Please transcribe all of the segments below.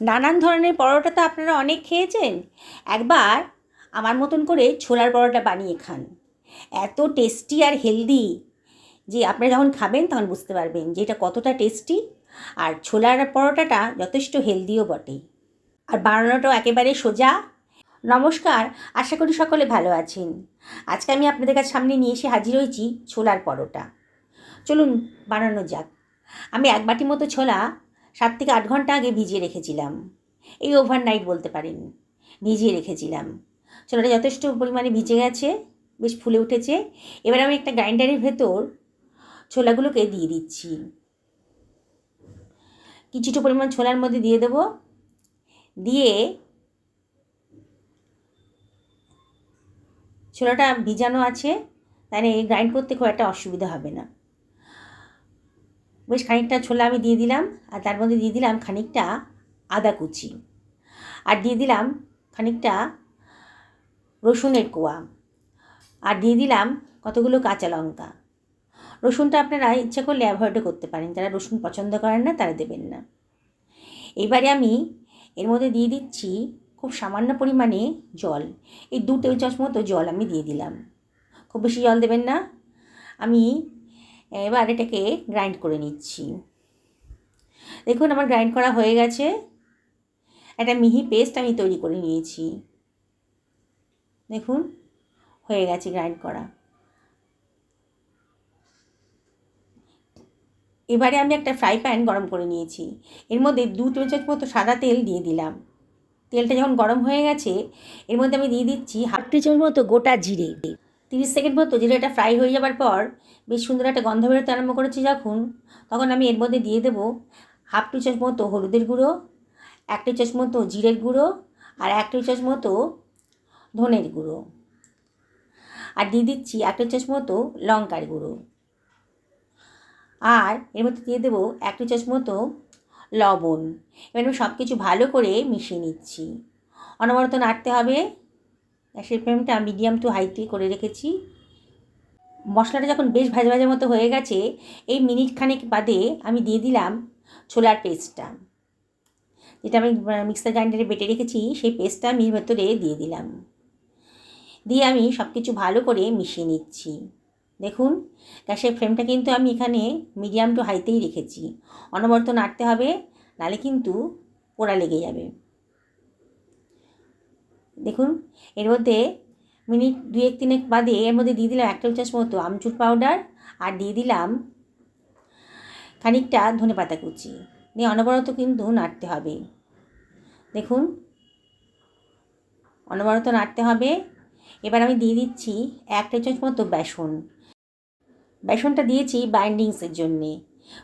নানান ধরনের পরোটা তো আপনারা অনেক খেয়েছেন। একবার আমার মতন করে ছোলার পরোটা বানিয়ে খান। এত টেস্টি আর হেলদি যে আপনারা যখন খাবেন তখন বুঝতে পারবেন যে এটা কতটা টেস্টি আর ছোলার পরোটাটা যথেষ্ট হেলদিও বটে। আর বানানোটাও একেবারে সোজা। নমস্কার, আশা করি সকলে ভালো আছেন। আজকে আমি আপনাদের কাছে সামনে নিয়ে এসে হাজির হয়েছি ছোলার পরোটা। চলুন বানানো যাক। আমি এক বাটি মতো ছোলা সাত থেকে আট ঘণ্টা আগে ভিজিয়ে রেখেছিলাম। এই ওভারনাইট বলতে পারেন। ভিজিয়ে রেখেছিলাম। ছোলাটা যথেষ্ট পরিমাণে ভিজে গেছে, বেশ ফুলে উঠেছে। এবার আমি একটা গ্রাইন্ডারের ভেতর ছোলাগুলোকে দিয়ে দিচ্ছি। কিছুটা পরিমাণ ছোলার মধ্যে দিয়ে দেবো। দিয়ে ছোলাটা ভিজানো আছে তাই গ্রাইন্ড করতে খুব একটা অসুবিধা হবে না। বেশ খানিকটা ছোলা আমি দিয়ে দিলাম, আর তার মধ্যে দিয়ে দিলাম খানিকটা আদা কুচি। আর দিয়ে দিলাম খানিকটা রসুনের কোয়া। আর দিয়ে দিলাম কতগুলো কাঁচা লঙ্কা। রসুনটা আপনারা ইচ্ছা করলে অ্যাভয়েডও করতে পারেন, যারা রসুন পছন্দ করেন না তারা দেবেন না। এবারে আমি এর মধ্যে দিয়ে দিচ্ছি খুব সামান্য পরিমাণে জল। এই দু টেবিল চামচ মতো জল আমি দিয়ে দিলাম। খুব বেশি জল দেবেন না। আমি এবার এটাকে গ্রাইন্ড করে নিচ্ছি। দেখুন, আমার গ্রাইন্ড করা হয়ে গেছে। একটা মিহি পেস্ট আমি তৈরি করে নিয়েছি। দেখুন, হয়ে গেছে গ্রাইন্ড করা। এবারে আমি একটা ফ্রাই প্যান গরম করে নিয়েছি। এর মধ্যে দু চামচ মতো সাদা তেল দিয়ে দিলাম। তেলটা যখন গরম হয়ে গেছে, এর মধ্যে আমি দিয়ে দিচ্ছি হাফ টি চামচ মতো গোটা জিরে। তিরিশ সেকেন্ড মতো জিরেটা ফ্রাই হয়ে যাবার পর বেশ সুন্দর একটা গন্ধ বেরোতে আরম্ভ করেছি যখন, তখন আমি এর মধ্যে দিয়ে দেবো হাফ টি চামচ মতো হলুদের গুঁড়ো, এক টি চামচ মতো জিরের গুঁড়ো আর এক টি চামচ মতো ধনের গুঁড়ো। আর দিয়ে দিচ্ছি এক টি চামচ মতো লঙ্কার গুঁড়ো। আর এর মধ্যে দিয়ে দেবো এক টি চামচ মতো লবণ। এবার আমি সব কিছু ভালো করে মিশিয়ে নিচ্ছি। অনবরত নাড়তে হবে। গ্যাসের ফ্লেমটা মিডিয়াম টু হাইতে করে রেখেছি। মশলাটা যখন বেশ ভাজা ভাজা মতো হয়ে গেছে, এই মিনিট খানেক বাদে আমি দিয়ে দিলাম ছোলার পেস্টটা। যেটা আমি মিক্সার গ্রাইন্ডারে বেটে রেখেছি, সেই পেস্টটা আমি ভেতরে দিয়ে দিলাম। দিয়ে আমি সব কিছু ভালো করে মিশিয়ে নিচ্ছি। দেখুন, গ্যাসের ফ্লেমটা কিন্তু আমি এখানে মিডিয়াম টু হাইতেই রেখেছি। অনবরত নাড়তে হবে, নালে কিন্তু পোড়া লেগে যাবে। দেখুন, এর মধ্যে মিনিট দুয়েক, তিনেক বাদে এর মধ্যে দিয়ে দিলাম এক টেবিল চামচ মতো আমচুর পাউডার আর দিয়ে দিলাম খানিকটা ধনে পাতা কুচি। দিয়ে অনবরত কিন্তু নাড়তে হবে। দেখুন, অনবরত নাড়তে হবে। এবার আমি দিয়ে দিচ্ছি এক টেবিল চামচ মতো বেসন। বেসনটা দিয়েছি বাইন্ডিংসের জন্যে।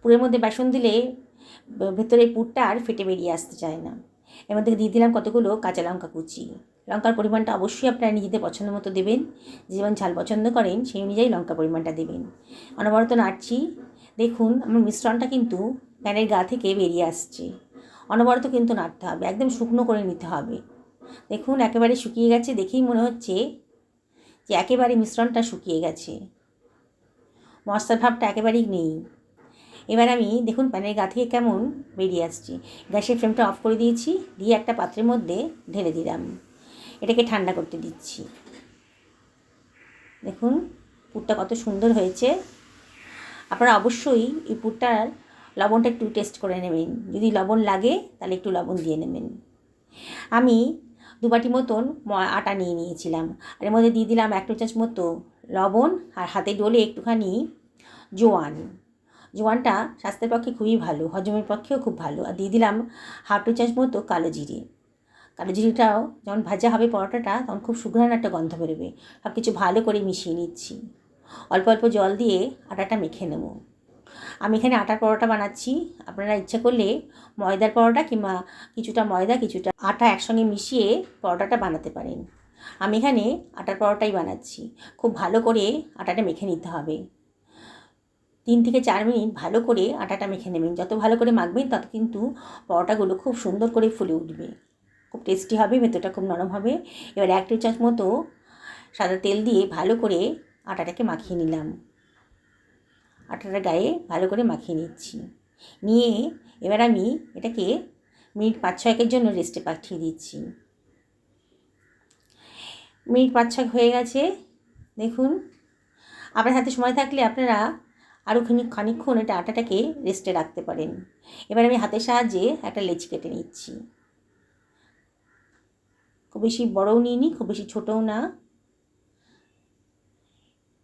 পুরের মধ্যে বেসন দিলে ভেতরে পুরটা আর ফেটে বেরিয়ে আসতে চায় না। এর মধ্যে দিয়ে দিলাম কতগুলো কাঁচা লঙ্কা কুচি। লঙ্কার পরিমাণটা অবশ্যই আপনারা নিজেদের পছন্দ মতো দেবেন যেমন ঝাল পছন্দ করেন সেই অনুযায়ী লঙ্কার পরিমাণটা দেবেন। অনবরত নাড়ছি। দেখুন, আমার মিশ্রণটা কিন্তু প্যানের গা থেকে বেরিয়ে আসছে। অনবরত কিন্তু নাড়তে হবে, একদম শুকনো করে নিতে হবে। দেখুন, একেবারে শুকিয়ে গেছে দেখেই মনে হচ্ছে যে একেবারে মিশ্রণটা শুকিয়ে গেছে। মশলার ভাবটা একেবারেই নেই। এবার আমি, দেখুন, প্যানের গা থেকে কেমন বেরিয়ে আসছি। গ্যাসের ফ্লেমটা অফ করে দিয়েছি, দিয়ে একটা পাত্রের মধ্যে ঢেলে দিলাম। এটাকে ঠান্ডা করতে দিচ্ছি। দেখুন, পুরটা কত সুন্দর হয়েছে। আপনারা অবশ্যই এই পুরটার লবণটা একটু টেস্ট করে নেবেন। যদি লবণ লাগে, তাহলে একটু লবণ দিয়ে নেবেন। আমি দু বাটি মতন আটা নিয়ে নিয়েছিলাম। আর এর মধ্যে দিয়ে দিলাম এক চামচ মতো লবণ আর হাতে ডলে একটুখানি জোয়ান। জোয়ানটা স্বাস্থ্যের পক্ষে খুবই ভালো, হজমের পক্ষেও খুব ভালো। আর দিয়ে দিলাম হাফ টু চামচ মতো কালো জিরে। কালো জিরেটাও যখন ভাজা হবে পরোটাটা, তখন খুব সুঘ্রাণ একটা গন্ধ বেরোবে। সব কিছু ভালো করে মিশিয়ে নিচ্ছি। অল্প অল্প জল দিয়ে আটাটা মেখে নেব। আমি এখানে আটার পরোটা বানাচ্ছি। আপনারা ইচ্ছা করলে ময়দার পরোটা কিংবা কিছুটা ময়দা, কিছুটা আটা একসঙ্গে মিশিয়ে পরোটাটা বানাতে পারেন। আমি এখানে আটার পরোটাই বানাচ্ছি। খুব ভালো করে আটাটা মেখে নিতে হবে। তিন থেকে চার মিনিট ভালো করে আটাটা মেখে নেবেন। যত ভালো করে মাখবেন, তত কিন্তু পরোটাগুলো খুব সুন্দর করে ফুলে উঠবে। খুব টেস্টি হবে, ভেতরটা খুব নরম হবে। এবার এক টি চামচ মতো সাদা তেল দিয়ে ভালো করে আটাটাকে মাখিয়ে নিলাম। আটাটার গায়ে ভালো করে মাখিয়ে নিচ্ছি। নিয়ে এবার আমি এটাকে মিনিট পাঁচ ছয়েকের জন্য রেস্টে পাঠিয়ে দিচ্ছি। মিনিট পাঁচ ছয়েক হয়ে গেছে। দেখুন, আপনার হাতে সময় থাকলে আপনারা আরও খানিক, খানিকক্ষণ এটা আটাটাকে রেস্টে রাখতে পারেন। এবার আমি হাতের সাহায্যে একটা লেচি কেটে নিচ্ছি। খুব বেশি বড়ও নিইনি, খুব বেশি ছোটও না।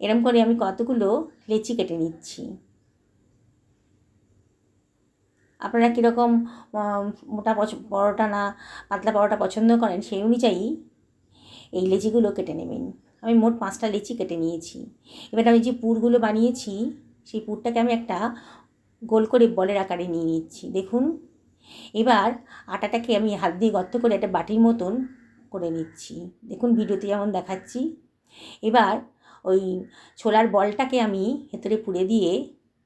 এরম করে আমি কতগুলো লেচি কেটে নিচ্ছি। আপনারা কীরকম মোটা পরোটা না, পাতলা পরোটা পছন্দ করেন সেই অনুযায়ী এই লেচিগুলো কেটে নেবেন। আমি মোট পাঁচটা লেচি কেটে নিয়েছি। এবার আমি যে পুরগুলো বানিয়েছি, সেই পুরটাকে আমি একটা গোল করে বলের আকারে নিয়ে নিচ্ছি। দেখুন, এবার আটাটাকে আমি হাত দিয়ে গর্ত করে একটা বাটির মতন করে নিচ্ছি। দেখুন, ভিডিওতে যেমন দেখাচ্ছি। এবার ওই ছোলার বলটাকে আমি ভেতরে পুড়ে দিয়ে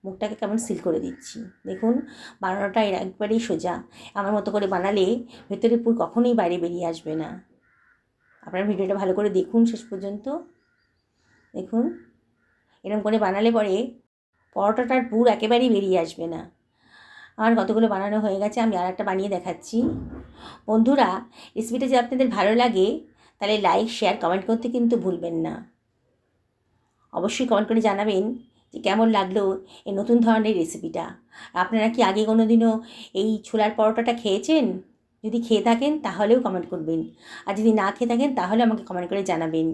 মুখটাকে কেমন সিল করে দিচ্ছি। দেখুন, বানানোটা এর একবারেই সোজা। আমার মতো করে বানালে ভেতরে পুর কখনোই বাইরে বেরিয়ে আসবে না। আপনারা ভিডিওটা ভালো করে দেখুন শেষ পর্যন্ত। দেখুন এরকম করে বানালে পরে পরোটাটার পুর একেবারেই বেরিয়ে আসবে না। আমার কতগুলো বানানো হয়ে গেছে, আমি আর একটা বানিয়ে দেখাচ্ছি। বন্ধুরা রেসিপিটা যদি আপনাদের ভালো লাগে, তাহলে লাইক শেয়ার কমেন্ট করতে কিন্তু ভুলবেন না। অবশ্যই কমেন্ট করে জানাবেন যে কেমন লাগল এই নতুন ধরনের রেসিপিটা আপনারা কি আগে কোনো দিনও এই ছোলার পরোটাটা খেয়েছেন? যদি খেয়ে থাকেন, তাহলেও কমেন্ট করবেন। আর যদি না খেয়ে থাকেন, তাহলে আমাকে কমেন্ট করে জানাবেন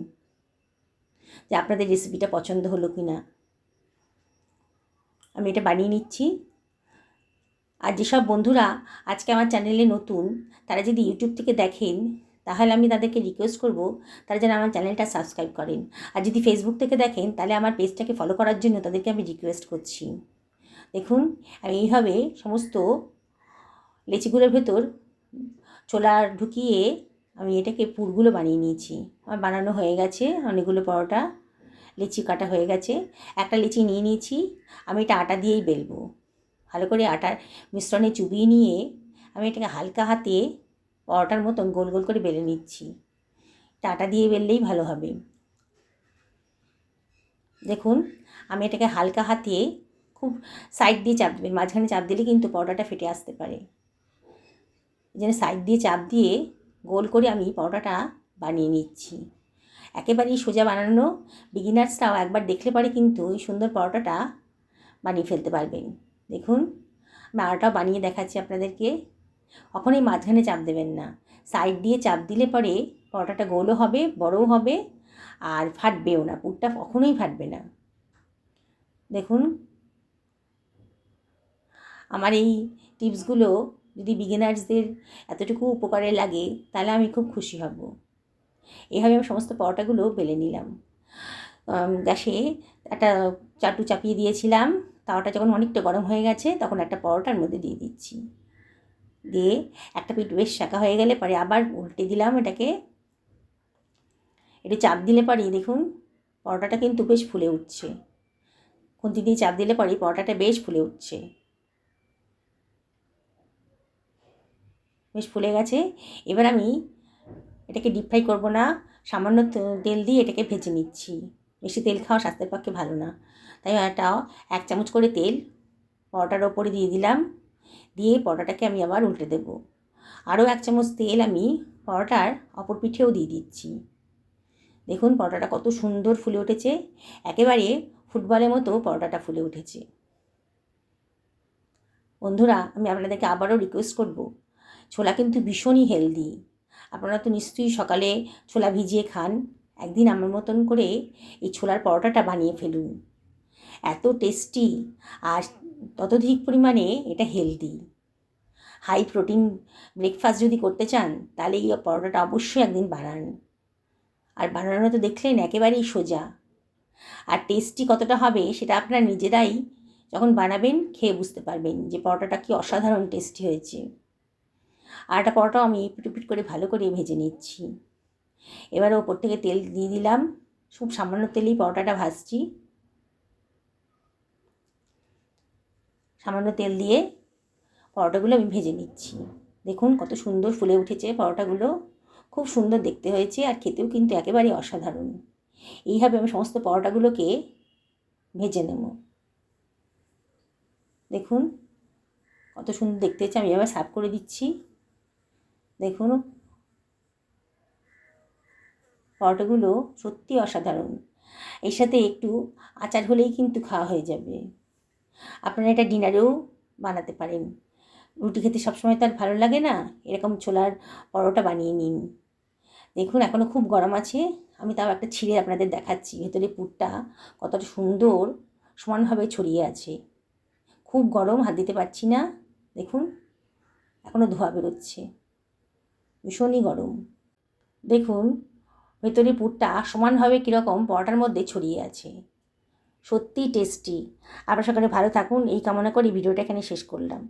যে আপনাদের রেসিপিটা পছন্দ হলো কি না আমি এটা বানিয়ে নিচ্ছি। আর যেসব বন্ধুরা আজকে আমার চ্যানেলে নতুন, তারা যদি ইউটিউব থেকে দেখেন, তাহলে আমি তাদেরকে রিকোয়েস্ট করব, তারা যেন আমার চ্যানেলটা সাবস্ক্রাইব করেন। আর যদি ফেসবুক থেকে দেখেন, তাহলে আমার পেজটাকে ফলো করার জন্য তাদেরকে আমি রিকোয়েস্ট করছি। দেখুন, আমি এইভাবে সমস্ত লেচিগুলোর ভেতর ছোলা ঢুকিয়ে আমি এটাকে পুরগুলো বানিয়ে নিয়েছি। আমার বানানো হয়ে গেছে, অনেকগুলো পরোটা, লিচি কাটা হয়ে গেছে। একটা লিচি নিয়ে নিয়েছি, আমি এটা আটা দিয়েই বেলবো। ভালো করে আটার মিশ্রণে চুবিয়ে নিয়ে আমি এটাকে হালকা হাতে পরোটার মতন গোল গোল করে বেলে নিচ্ছি। এটা আটা দিয়ে বেললেই ভালো হবে। দেখুন, আমি এটাকে হালকা হাতে খুব সাইড দিয়ে চাপ দেবেন মাঝখানে চাপ দিলে কিন্তু পরোটাটা ফেটে আসতে পারে। জন্য সাইড দিয়ে চাপ দিয়ে গোল করে আমি পরোটাটা বানিয়ে নিচ্ছি। একেবারেই সোজা বানানো বিগিনার্সরাও একবার দেখলে পরে কিন্তু এই সুন্দর পরোটাটা বানিয়ে ফেলতে পারবেন। দেখুন আরোটাও বানিয়ে দেখাচ্ছি আপনাদেরকে। কখনোই মাঝখানে চাপ দেবেন না। সাইড দিয়ে চাপ দিলে পরে পরোটাটা গোলও হবে, বড়ও হবে, আর ফাটবেও না। পুরটা কখনোই ফাটবে না। দেখুন, আমার এই টিপসগুলো যদি বিগিনার্সদের এতটুকু উপকারে লাগে, তাহলে আমি খুব খুশি হব। এভাবে আমি সমস্ত পরোটাগুলো বেলে নিলাম। গ্যাসে একটা চাটু চাপিয়ে দিয়েছিলাম। তাওয়াটা যখন অনেকটা গরম হয়ে গেছে, তখন একটা পরোটার মধ্যে দিয়ে দিচ্ছি। দিয়ে একটা পিঠ বেশ শাঁকা হয়ে গেলে পরে আবার উল্টে দিলাম এটাকে। এটা চাপ দিলে পরেই দেখুন, পরোটাটা কিন্তু বেশ ফুলে উঠছে। খুন্তি দিয়ে চাপ দিলে পরেই পরোটাটা বেশ ফুলে উঠছে। বেশ ফুলে গেছে। এবার আমি এটাকে ডিপ ফ্রাই করব না, সামান্য তেল দিয়ে এটাকে ভেজে নিচ্ছি। বেশি তেল খাওয়া স্বাস্থ্যের পক্ষে ভালো না। তাই একটা এক চামচ করে তেল, পরোটার ওপরে দিয়ে দিলাম। দিয়ে পরোটাটাকে আমি আবার উল্টে দেব। আরও এক চামচ তেল আমি পরোটার অপর পিঠেও দিয়ে দিচ্ছি। দেখুন পরোটাটা কত সুন্দর ফুলে উঠেছে। একেবারে ফুটবলের মতো পরোটাটা ফুলে উঠেছে। বন্ধুরা, আমি আপনাদেরকে আবারও রিকোয়েস্ট করব, ছোলা কিন্তু ভীষণই হেলদি আপনারা তো নিশ্চয়ই সকালে ছোলা ভিজিয়ে খান। একদিন আমার মতন করে এই ছোলার পরোটাটা বানিয়ে ফেলুন। এত টেস্টি আর ততধিক পরিমাণে এটা হেলদি হাই প্রোটিন ব্রেকফাস্ট যদি করতে চান, তাহলে এই পরোটাটা অবশ্যই একদিন বানান। আর বানানো তো দেখলেন, একেবারেই সোজা। আর টেস্টি কতটা হবে, সেটা আপনারা নিজেরাই যখন বানাবেন, খেয়ে বুঝতে পারবেন যে পরোটাটা কি অসাধারণ টেস্টি হয়েছে। আর একটা পরোটাও আমি পিটুপিট করে ভালো করে ভেজে নিচ্ছি। এবারে ওপর থেকে তেল দিয়ে দিলাম। খুব সামান্য তেলেই পরোটাটা ভাজছি। সামান্য তেল দিয়ে পরোটাগুলো আমি ভেজে নিচ্ছি। দেখুন কত সুন্দর ফুলে উঠেছে পরোটাগুলো। খুব সুন্দর দেখতে হয়েছে আর খেতেও কিন্তু একেবারে অসাধারণ। এইভাবে আমি সমস্ত পরোটাগুলোকে ভেজে নেব। দেখুন কত সুন্দর দেখতে হচ্ছে আমি এবার সার্ভ করে দিচ্ছি। দেখুন পরোটাগুলো সত্যি অসাধারণ। এর সাথে একটু আচার হলেই কিন্তু খাওয়া হয়ে যাবে। আপনারা এটা ডিনারেও বানাতে পারেন। রুটি খেতে সবসময় তো আর ভালো লাগে না, এরকম ছোলার পরোটা বানিয়ে নিন। দেখুন এখনও খুব গরম আছে, আমি তাও একটা ছিঁড়ে আপনাদের দেখাচ্ছি, ভেতরে পুরটা কতটা সুন্দর, সমানভাবে ছড়িয়ে আছে। খুব গরম, হাত দিতে পারছি না, দেখুন এখনও ধোয়া বেরোচ্ছে, ভীষণই গরম। দেখুন, ভেতরে পুরটা সমানভাবে কীরকম পরোটার মধ্যে ছড়িয়ে আছে। সত্যিই টেস্টি আপনারা সকালে ভালো থাকুন এই কামনা করে ভিডিওটা এখানে শেষ করলাম।